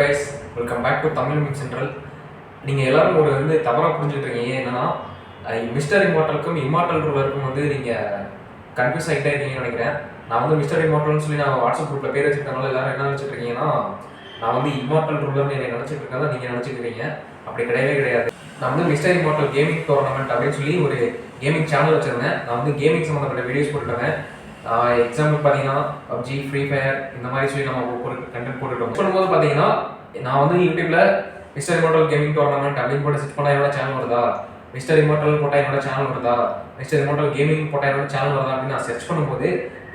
Guys welcome back to Tamil mic central நீங்கள் எல்லாரும் ஒரு வந்து தவறாக புரிஞ்சுட்டு இருக்கீங்க. என்னன்னா மிஸ்டர் இம்மார்ட்டலுக்கும் இம்மார்ட்டல் ரூலருக்கும் வந்து நீங்கள் கன்ஃபியூஸ் ஆகிட்டே இருக்கீங்கன்னு நினைக்கிறேன். நான் வந்து மிஸ்டர் இம்மார்ட்டல்னு சொல்லி நான் வாட்ஸ்அப் குரூப்பில் பேர் வச்சுருக்கனால எல்லாரும் என்ன நினச்சிட்டு இருக்கீங்கன்னா நான் வந்து இம்மார்ட்டல் ரூலர்னு என்னை நினச்சிட்டு இருக்கா நீங்கள் நினச்சிட்டு இருக்கீங்க. அப்படி கிடையவே கிடையாது. நான் வந்து மிஸ்டர் இம்மார்ட்டல் கேமிங் டோர்னமெண்ட் அப்படின்னு சொல்லி ஒரு கேமிங் சேனல் வச்சுருந்தேன். நான் வந்து கேமிங் சம்மந்தப்பட்ட வீடியோஸ் போட்டுருந்தேன். எக்ஸாம்பிள் பார்த்தீங்கன்னா பப்ஜி ஃப்ரீ ஃபயர் இந்த மாதிரி சொல்லி நம்ம ஒரு கண்டென்ட் போட்டுட்டோம் சொல்லும்போது பார்த்தீங்கன்னா நான் வந்து யூடியூப்ல மிஸ்டர் இமோட்டல் கேமிங் டோர்னமெண்ட் அப்படின்னு போட்டு செட் பண்ணால் என்னோட சேனல் வருதா? மிஸ்டர் இமோட்டல் போட்டால் என்னோட சேனல் வருதா? மிஸ்டர் இமோட்டல் கேமிங் போட்டால் என்னோட சேனல் வருதா அப்படின்னு நான் சர்ச் பண்ணும்போது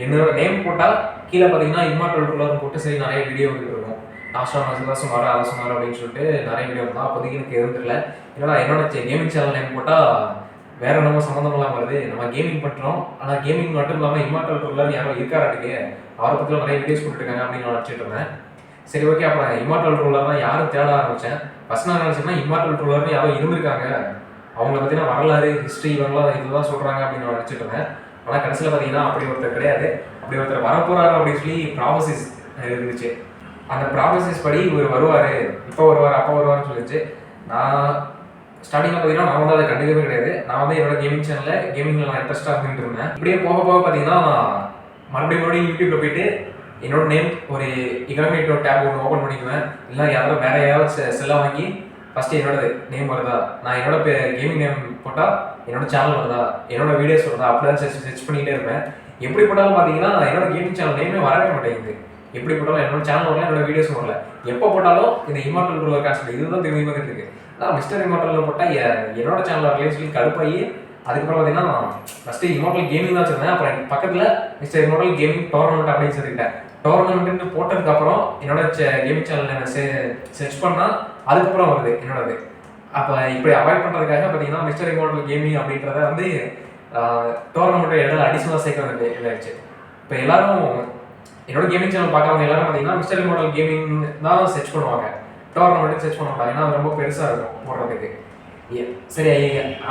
என்னோட நேம் போட்டால் கீழே பார்த்தீங்கன்னா இம்மார்டல் ரூலர் போட்டு சரி நிறைய வீடியோ வந்துட்டு இருக்கும். நாஸ்டா மாசம் சொன்னார் அதை சொன்னார் அப்படின்னு சொல்லிட்டு நிறைய வீடியோ இருந்தால் அப்போதைக்கு எனக்கு எதுவும் தெரியல. என்னடா என்னோட கேமிங் சேனல் நேம் போட்டால் வேற நம்ம சம்மந்தம் இல்லாம வருது. நம்ம கேமிங் பண்றோம். ஆனா கேமிங் மட்டும் இல்லாம இம்மார்டல் ரூலர் யாரோ இருக்காராட்டுக்கு அவரை பத்தி நிறைய வீடியோஸ் கொடுத்துருக்காங்க அப்படின்னு நான் நினச்சிட்டு இருந்தேன். சரி ஓகே அப்புறம் இம்மார்டல் ரூலர் தான் யாரும் தேட ஆரம்பிச்சேன். ஃபர்ஸ்ட் நான் நினச்சேன்னா இம்மார்டல் ரூலர்னு யாரோ இருந்திருக்காங்க. அவங்கள பத்தின வரலாறு ஹிஸ்ட்ரி இவங்களாம் இதுதான் சொல்றாங்க அப்படின்னு நான் நினச்சிட்டு இருந்தேன். ஆனால் கடைசியில் பார்த்தீங்கன்னா அப்படி ஒருத்தர் கிடையாது. அப்படி ஒருத்தர் வரப்போறாரு அப்படின்னு சொல்லி ப்ராபசிஸ் இருந்துச்சு. அந்த ப்ராபசிஸ் படி இவர் வருவார். இப்போ வருவார் அப்போ வருவார்னு சொல்லிச்சு. நான் ஸ்டார்டிங்கில் பார்த்தீங்கன்னா நான் வந்து அதை கண்டுக்கவே கிடையாது. நான் வந்து என்னோட கேமிங் சேனலில் கேமிங்கில் நான் இன்ட்ரெஸ்ட்டாக இருந்துட்டு இருந்தேன் இப்படியே போக போக பார்த்தீங்கன்னா மறுபடியும் மறுபடியும் யூடியூப்பில் போயிட்டு என்னோட நேம் ஒரு இகனமேட்டோ டேப் ஒன்று ஓப்பன் பண்ணிக்குவேன். இல்லை யாராவது வேற யாராவது செ- வாங்கி ஃபஸ்ட்டு என்னோட நேம் வருதா? நான் என்னோட கேமிங் நேம் போட்டால் என்னோட சேனல் வருதா? என்னோட வீடியோஸ் வருதா? அப்படிதான் சர்ச் சர்ச் பண்ணிகிட்டே இருப்பேன். எப்படி போட்டாலும் பார்த்தீங்கன்னா என்னோட கேமிங் சேனல் நேமே வரவே மாட்டேங்குது. எப்படி போட்டாலும் என்னோட சேனல் வரல என்னோட வீடியோஸ் வரல. எப்போ போட்டாலும் இந்த இமார்டல் ரூலர் காசு இதுதான் திரும்பி வந்துட்டு இருக்கு. ஆனால் மிஸ்டர் இமோட்டலில் போட்டால் என்னோட சேனலில் வரலன்னு சொல்லி கடுப்பாகி அதுக்கப்புறம் பார்த்தீங்கன்னா ஃபஸ்ட்டு இமோட்டல் கேமிங் தான் வச்சுருந்தேன். அப்புறம் எனக்கு பக்கத்தில் மிஸ்டர் இமோட்டல் கேமிங் டோர்னமெண்ட் அப்படின்னு சொல்லிட்டேன். டோர்னமெண்ட்னு போட்டதுக்கப்புறம் என்னோட கேமிங் சேனல் சர்ச் பண்ணால் அதுக்கப்புறம் வருது என்னோடது. அப்போ இப்படி அவாய்ட் பண்ணுறதுக்காக பார்த்தீங்கன்னா மிஸ்டர் இமோட்டல் கேமிங் அப்படின்றத வந்து டோர்னமெண்ட் இடையில அடிஷனலாக சேர்க்குறது இதாகிடுச்சு இப்போ எல்லாரும் என்னோட கேமிங் சேனல் பார்க்குறவங்க எல்லாரும் பார்த்தீங்கன்னா மிஸ்டர் இமார்டல் கேமிங் தான் சர்ச் பண்ணுவாங்க. டோர்னமெண்ட் சர்ச் பண்ண மாட்டாங்க. ஏன்னா ரொம்ப பெருசாக இருக்கும் போடுறதுக்கு. சரி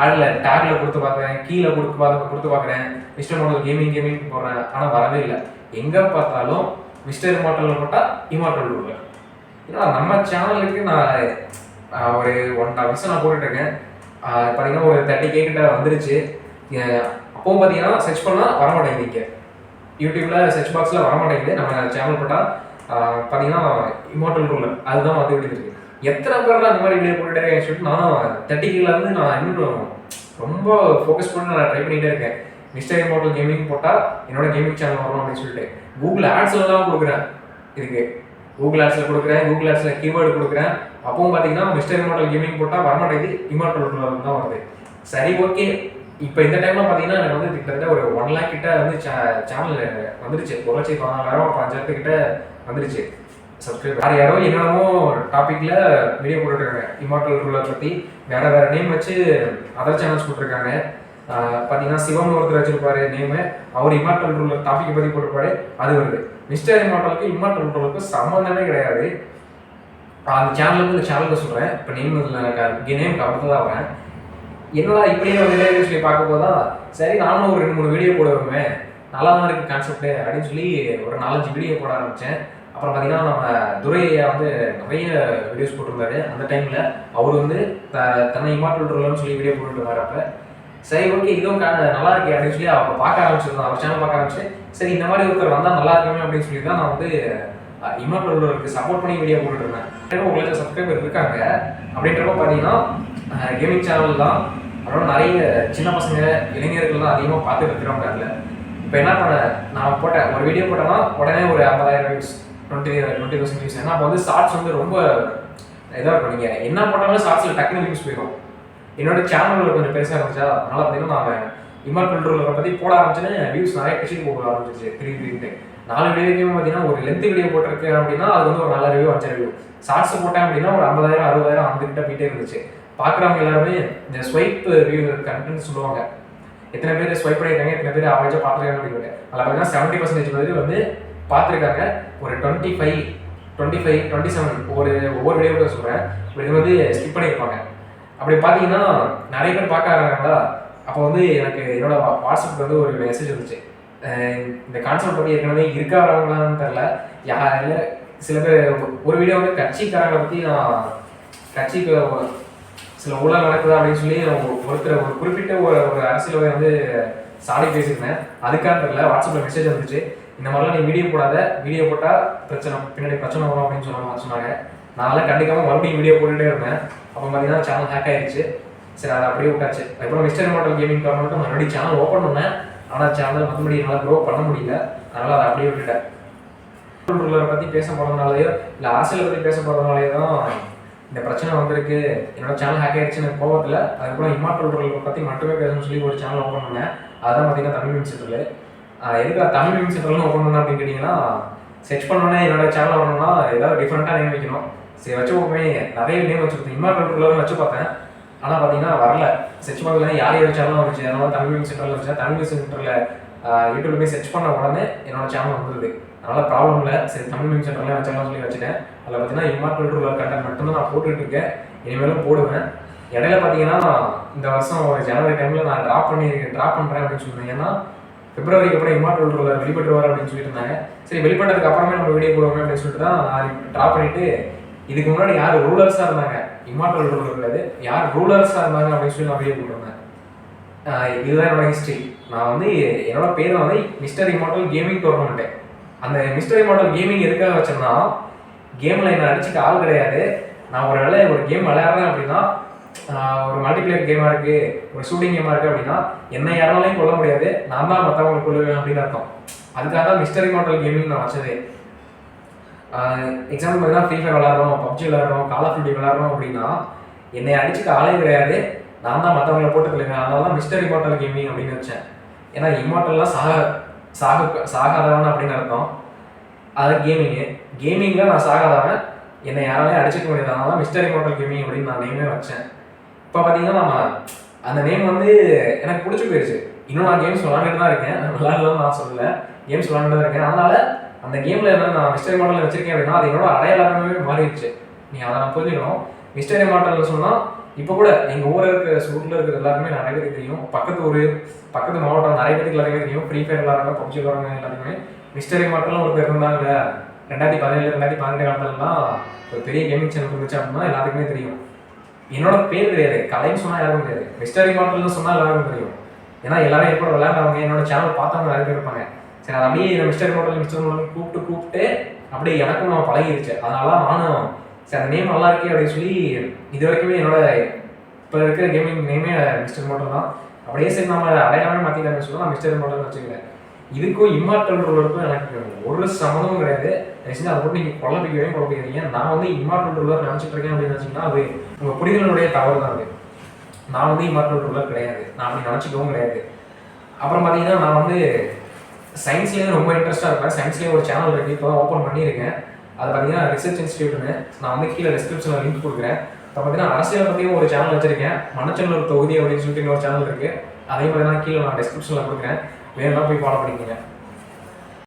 ஆடில் டேக்ல கொடுத்து பார்க்குறேன் கீழே கொடுத்து பார்த்து கொடுத்து பார்க்குறேன். மிஸ்டர் மாடல் கேமிங் கேமிங் போடுறேன். ஆனால் வரவே இல்லை. எங்கே பார்த்தாலும் மிஸ்டர் இமார்டல் போட்டால் இமாட்டல் ரூலர் ஏன்னா நம்ம சேனலுக்கு நான் ஒரு ஒன் வருஷம் நான் போட்டுட்ருக்கேன் பார்த்தீங்கன்னா ஒரு தேர்ட்டி கே கிட்ட வந்துருச்சு. அஹ், அப்பவும் பார்த்தீங்கன்னா சர்ச் பண்ணால் வர மாட்டேங்குது இங்கே. யூடியூப்ல சர்ச் பாக்ஸில் வர மாட்டேங்குது நம்ம சேனல் போட்டால் பார்த்தீங்கன்னா இமோட்டல் ரூலர் அதுதான் வந்து விடுது இருக்கு எத்தனை பேர்லாம் அந்த மாதிரி வீடியோ போட்டுட்டே சொல்லிட்டு நானும் தேர்ட்டி வந்து நான் இன்னும் ரொம்ப ஃபோக்கஸ் பண்ணி நான் ட்ரை பண்ணிகிட்டே இருக்கேன். மிஸ்டர் இமோட்டல் கேமிங் போட்டால் என்னோட கேமிங் சேனல் வரும் அப்படின்னு சொல்லிட்டு. கூகுள் ஆட்ஸில் தான் கொடுக்குறேன். இதுக்கு கூகுள் ஆட்ஸில் கொடுக்குறேன் கூகுள் ஆட்ஸில் கீவேர்டு கொடுக்குறேன். அப்பவும் பார்த்தீங்கன்னா மிஸ்டர் இமோட்டல் கேமிங் போட்டால் வரமாட்டேங்குது இமோட்டல் ரூலர் தான் வருது. சரி ஓகே இப்போ இந்த டைம்ல பார்த்தீங்கன்னா எனக்கு வந்து கிட்டத்தட்ட ஒரு ஒன் லேக் கிட்ட வந்து சேனல் வந்துருச்சு. ஒரு லட்சத்தி பதினாலாயிரம் பஞ்சாயிரத்து கிட்ட வந்துருச்சு. சப்ஸ்கிரைப் யார் யாரோ என்னென்னமோ டாபிக்ல வீடியோ போட்டுருக்காங்க. இமாட்டல் ரூலர் பற்றி வேற வேற நேம் வச்சு அதர் சேனல்ஸ் போட்டிருக்காங்க. பார்த்தீங்கன்னா சிவம் ஒருத்தர் வச்சிருப்பாரு நேமு அவர் இமாட்டல் ரூலர் டாபிக் பற்றி போட்டிருப்பாரு. அது வருது. மிஸ்டர் இமாட்டலுக்கு இமாட்டல் ரூலருக்கு சம்மந்தமே கிடையாது. அந்த சேனலுக்கு இந்த சேனலுக்கு சொல்கிறேன் இப்போ நேம் இதில் நேம் கவர்ந்து தான் வரேன். என்னடா இப்படியே வந்து சொல்லி பார்க்க போதா சரி நானும் ஒரு ரெண்டு மூணு வீடியோ போடுவேன் நல்லா தான் இருக்குது கான்செப்ட் அப்படின்னு சொல்லி ஒரு நாலஞ்சு வீடியோ போட ஆரம்பித்தேன் அப்புறம் பார்த்தீங்கன்னா நம்ம துரையா வந்து நிறைய வீடியோஸ் போட்டிருந்தாரு. அந்த டைமில் அவர் வந்து த தன்னை இமார்டல் சொல்லி வீடியோ போட்டுருந்தாரு அப்போ. சரி ஓகே இதுவும் கா- நல்லா இருக்கே அப்படின்னு சொல்லி அவங்க பார்க்க ஆரம்பிச்சிருந்தோம் அவர் சேனல் பார்க்க ஆரம்பிச்சு சரி இந்த மாதிரி ஒருத்தர் வந்தால் நல்லா இருக்குமே அப்படின்னு சொல்லி தான் நான் வந்து இமார்டல் சப்போர்ட் பண்ணி வீடியோ போட்டுருந்தேன் இருந்தேன். ஒரு லட்சம் சப்ஸ்கிரைபர் இருக்காங்க. அப்படின்றப்ப பார்த்தீங்கன்னா கேமிங் சேனல் தான் அதோட நிறைய சின்ன பசங்க இளைஞர்கள்லாம் அதிகமாக பார்த்துட்டு இருக்கிறவங்க அதில் இப்போ என்ன பண்ண நான் போட்டேன் ஒரு வீடியோ போட்டேன்னா உடனே ஒரு ஐம்பதாயிரம் views twenty twenty thousand views ஏன்னா அப்போ வந்து ஷார்ட்ஸ் வந்து ரொம்ப இதாக இருக்கும் நீங்கள் என்ன போட்டாலும் ஷார்ட்ஸில் டக்குனு வியூஸ் போயிடும் என்னோட சேனல் கொஞ்சம் பெருசாக இருந்துச்சா அதனால பார்த்தீங்கன்னா நான் இமார் கண்ட்ரோலரை பற்றி போட ஆரம்பிச்சுன்னு வியூஸ் நிறைய பிடிச்சிட்டு போக ஆரம்பிச்சிச்சு திரும்பி திரும்பி நாலு வீடியோக்குமே பார்த்தீங்கன்னா ஒரு லென்த் வீடியோ போட்டிருக்கேன் அப்படின்னா அது வந்து ஒரு நல்ல ரிவ்யூ அஞ்சு ரிவ்யூ ஷார்ட்ஸ் போட்டேன் அப்படின்னா ஒரு ஐம்பதாயிரம் அறுபதாயிரம் அந்த கிட்ட போயிட்டே இருந்துச்சு. பார்க்குறவங்க எல்லாருமே இந்த ஸ்வைப் ரிவ்யூ கண்டென்ட் சொல்லுவாங்க. எத்தனை பேர் ஸ்வைப் பண்ணியிருக்காங்க எத்தனை பேர் அவரேஜாக பார்த்துருக்காங்க அப்படின்னு அதில் பார்த்தீங்கன்னா செவன்ட்டி பர்சன்டேஜ் பேர் வந்து பார்த்துருக்காங்க. ஒரு twenty five twenty five twenty seven ஒவ்வொரு ஒவ்வொரு வீடியோவில் சொல்கிறேன் இது வந்து ஸ்கிப் பண்ணியிருப்பாங்க. அப்படி பார்த்தீங்கன்னா நிறைய பேர் பார்க்க ஆரம்பிங்களா அப்போ வந்து எனக்கு என்னோட வா- வந்து ஒரு மெசேஜ் வந்துச்சு. இந்த கான்செப்ட் பற்றி ஏற்கனவே இருக்காரவங்களான்னு தெரில யார் சில பேர் ஒரு வீடியோ வந்து கட்சிக்காரங்களை பற்றி நான் கட்சிக்கு சில ஊழல் நடக்குதா அப்படின்னு சொல்லி ஒருத்தர் ஒரு குறிப்பிட்ட ஒரு ஒரு அரசியல்வாதி வந்து சாடி பேசியிருந்தேன். அதுக்காக தெரியல வாட்ஸ்அப்பில் மெசேஜ் வந்துச்சு. இந்த மாதிரிலாம் நீ வீடியோ போடாத. வீடியோ போட்டால் பிரச்சனை பின்னாடி பிரச்சனை வரும் அப்படின்னு சொன்னாங்க சொன்னாங்க நான்லாம் கண்டிக்காமல் மறுபடியும் வீடியோ போட்டுகிட்டே இருந்தேன். அப்போ பார்த்தீங்கன்னா சேனல் ஹேக் ஆயிடுச்சு சரி அதை அப்படியே விட்டாச்சு. அதுக்கப்புறம் மிஸ்டர் மாடல் கேமிங் காரணம் மறுபடியும் சேனல் ஓப்பன் பண்ணேன். ஆனால் சேனல் மற்றபடி என்னால் க்ரோ பண்ண முடியல. அதனால் அதை அப்படியே விட்டுட்டேன். பற்றி பேச போகிறதுனாலயோ இல்லை ஆசிரியர் பற்றி பேச போகிறதுனாலயோ தான் இந்த பிரச்சனை வந்திருக்கு. என்னோட சேனல் ஹேக் ஆயிடுச்சுன்னு கோவத்தில். அதுக்கப்புறம் இம்மார்டல் ரூலரை பற்றி மட்டுமே பேசணும்னு சொல்லி ஒரு சேனல் ஓப்பன் பண்ணேன். அதுதான் பார்த்தீங்கன்னா தமிழ் மீன் சென்டரில் எதுக்கு தமிழ் மீன் சென்டர்னு ஓப்பன் பண்ணேன் அப்படின்னு கேட்டிங்கன்னா செர்ச் பண்ணோன்னே என்னோட சேனல் வரணும்னா ஏதாவது டிஃப்ரெண்ட்டாக நேம் வைக்கணும். சரி வச்சு போமே நிறைய நேம் வச்சுருக்கேன் இம்மார்டல் ரூலர்னு வச்சு பார்த்தேன். ஆனால் பார்த்தீங்கன்னா வரல. செர்ச் பண்ணல யார் யார் சேனலும் வந்துச்சு? அதனால தமிழ் மீன் சென்டரில் வச்சேன் தமிழ் மீன் சென்டரில் யூடியூப்ல போய் செர்ச் பண்ண உடனே என்னோட சேனல் வந்துருது. அதனால் ப்ராப்ளம் இல்லை. சரி தமிழ் மீம் சென்டர்லாம் வச்சாலும் சொல்லி வச்சுட்டேன். அதில் பார்த்தீங்கன்னா இம்மார்டல் ரூலர் கண்டென்ட் மட்டும்தான் நான் போட்டுட்டு இருக்கேன். இனிமேலும் போடுவேன். இடையில பார்த்தீங்கன்னா இந்த வருஷம் ஒரு ஜனவரி டைமில் நான் ட்ராப் பண்ணி ட்ராப் பண்ணுறேன் அப்படின்னு சொன்னேன் ஏன்னா பிப்ரவரிக்கு அப்புறம் இம்மார்டல் ரூலர் வெளிப்பட்டுருவார் அப்படின்னு சொல்லிட்டு இருந்தாங்க. சரி வெளிப்பட்டதுக்கு அப்புறமே நம்ம வீடியோ போடுவோம் அப்படின்னு சொல்லிட்டு தான் நான் ட்ராப் பண்ணிட்டு இதுக்கு முன்னாடி யார் ரூலர்ஸாக இருந்தாங்க? இம்மார்டல் ரூலர் கிடையாது யார் ரூலர்ஸாக இருந்தாங்க அப்படின்னு சொல்லி நான் வீடியோ போட்டிருந்தேன். இதுதான் என்னோட ஹிஸ்ட்ரி நான் வந்து என்னோட பேர் வந்து மிஸ்டர் இம்மார்டல் கேமிங் டோர்னமெண்ட்டு அந்த மிஸ்டர் மாடல் கேமிங் எதுக்காக வச்சேன்னா கேமில் என்னை அடிச்சுக்க ஆள் கிடையாது. நான் ஒரு வேளை ஒரு கேம் விளையாடுறேன் அப்படின்னா ஒரு மல்டிபிளேயர் கேமாக இருக்குது ஒரு ஷூட்டிங் கேமாக இருக்குது அப்படின்னா என்ன யாராலையும் கொல்ல முடியாது. நான் தான் மற்றவங்களை கொள்ளுவேன் அப்படின்னு அர்த்தம். அதுக்காக தான் மிஸ்டரி மாடல் கேமிங் நான் வச்சதே. எக்ஸாம்பிள் பார்த்தீங்கன்னா ஃப்ரீ ஃபயர் விளாட்றோம் பப்ஜி விளாட்றோம் கால் ஆஃப் டியூட்டி விளாட்றோம் அப்படின்னா என்னை அடிச்சுக்க ஆளே கிடையாது. நான் தான் மற்றவங்களை போட்டு கொள்ளுங்க அதனால தான் மிஸ்டரி மாட்டல் கேமிங் அப்படின்னு வச்சேன். ஏன்னா இமார்டல்லாம் சாக சாக சாகாதவன் அப்படின்னு அர்த்தம். அது கேமிங்கு கேமிங்கில் நான் சாகாதவன். என்னை யாராலையும் அடிச்சுக்க முடியாது. தான் மிஸ்டர் இமார்டல் கேமிங் அப்படின்னு நான் நேமே வச்சேன். இப்போ பார்த்தீங்கன்னா நம்ம அந்த நேம் வந்து எனக்கு பிடிச்சி போயிடுச்சு இன்னும் நான் கேம்ஸ் விளாண்டுட்டு தான் இருக்கேன். விளாட்லாம் நான் சொல்லல. கேம்ஸ் விளாண்டுட்டு தான் இருக்கேன். அதனால அந்த கேமில் என்ன நான் மிஸ்டரி மாடலில் வச்சிருக்கேன் அப்படின்னா அது என்னோட அடையாளமே மாறிடுச்சு. நீ அதை நான் புரிஞ்சுக்கணும். மிஸ்டரி மாடலில் சொன்னால் இப்போ கூட எங்கள் ஊரில் இருக்கிற ஊரில் இருக்கிற எல்லாருமே நிறைய பேருக்கு தெரியும். பக்கத்து ஊர் பக்கத்து மாவட்டம் நிறைய பேருக்கு எல்லாருமே தெரியும். ஃப்ரீ ஃபயர் விளாட்றாங்க பப்ஜி விளாட்றாங்க எல்லாருமே மிஸ்டரி மாட்டெல்லாம் ஒருத்தர் இருந்தாங்க ரெண்டாயிரத்தி பதினேழு ரெண்டாயிரத்தி பன்னெண்டு காலத்துலலாம் ஒரு பெரிய கேமிங் சேனல் இருந்துச்சு அப்படின்னா எல்லாத்துக்குமே தெரியும். என்னோட பேர் தெரியாது கலைன்னு சொன்னால் யாருக்கும் தெரியாது. மிஸ்டரி மாடல்னு சொன்னால் எல்லாருக்கும் தெரியும். ஏன்னா எல்லாரும் எப்போ விளையாண்டவங்க என்னோட சேனல் பார்த்தவங்க நிறைய பேர் இருப்பாங்க. சரி அது அப்படியே மிஸ்டரி மாடல் மிஸ்டர் மாடல் கூப்பிட்டு கூப்பிட்டு அப்படியே எனக்கும் நான் பழகிடுச்சு அதனால நானும் சரி அந்த நேம் நல்லா இருக்கே அப்படின்னு சொல்லி இது வரைக்குமே என்னோட இப்போ இருக்கிற கேமிங் நேமே மிஸ்டர் மோட்டர் தான். அப்படியே சரி நம்ம அடையாளமே மாற்றிக்கலாம்னு சொல்லி நான் மிஸ்டர் மோட்டர்னு வச்சுக்கிறேன் இதுக்கும் இம்மார்டல் ரூலருக்கும் எனக்கு ஒரு சம்மந்தமும் கிடையாது. தயவுசெஞ்சு அதை போட்டு நீங்கள் குழப்பிக்கவே குழப்பிக்கிறீங்க நான் வந்து இம்மார்டல் ரூலர் நினச்சிட்டு இருக்கேன் அப்படின்னு நினச்சிங்கன்னா அது உங்கள் புரிதலுடைய தவறு தான் அது. நான் வந்து இம்மார்டல் ரூலர் கிடையாது. நான் அப்படி நினச்சிக்கவும் கிடையாது. அப்புறம் பார்த்தீங்கன்னா நான் வந்து சயின்ஸ்லேயே ரொம்ப இன்ட்ரெஸ்ட்டாக இருப்பேன். சயின்ஸ்லேயும் ஒரு சேனல் இருக்குது இப்போ ஓப்பன் பண்ணியிருக்கேன். அது பார்த்தீங்கன்னா ரிசர்ச் இன்ஸ்டியூட்னு நான் வந்து கீழே டிஸ்கிரிப்ஷனில் லிங்க் கொடுக்குறேன். இப்போ பார்த்தீங்கன்னா அரசியல் பற்றியும் ஒரு சேனல் வச்சிருக்கேன். மணச்சல்லூர் தொகுதி அப்படின்னு சொல்லிட்டு இன்னொரு சேனல் இருக்குது அதே மாதிரி தான் கீழே நான் டிஸ்கிரிப்ஷனில் கொடுக்குறேன். வேணும்னா போய் ஃபாலோ பண்ணிக்கோங்க.